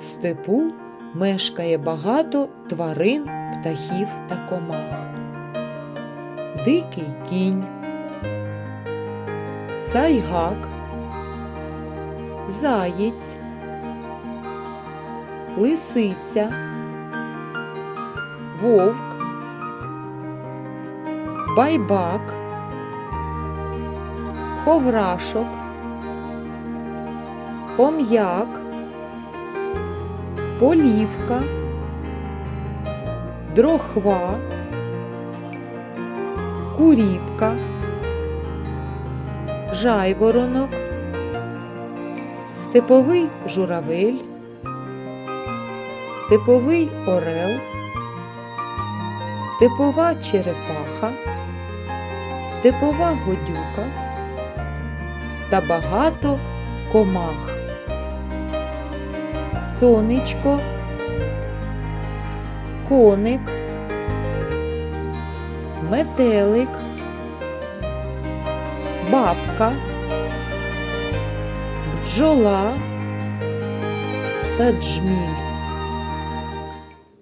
Степу мешкає багато тварин, птахів та комах. Дикий кінь, сайгак, заєць, лисиця, вовк, байбак, ховрашок, хом'як, полівка, дрохва, куріпка, жайворонок, степовий журавель, степовий орел, степова черепаха, степова годюка та багато комах. Сонечко, коник, метелик, бабка, бджола та джміль.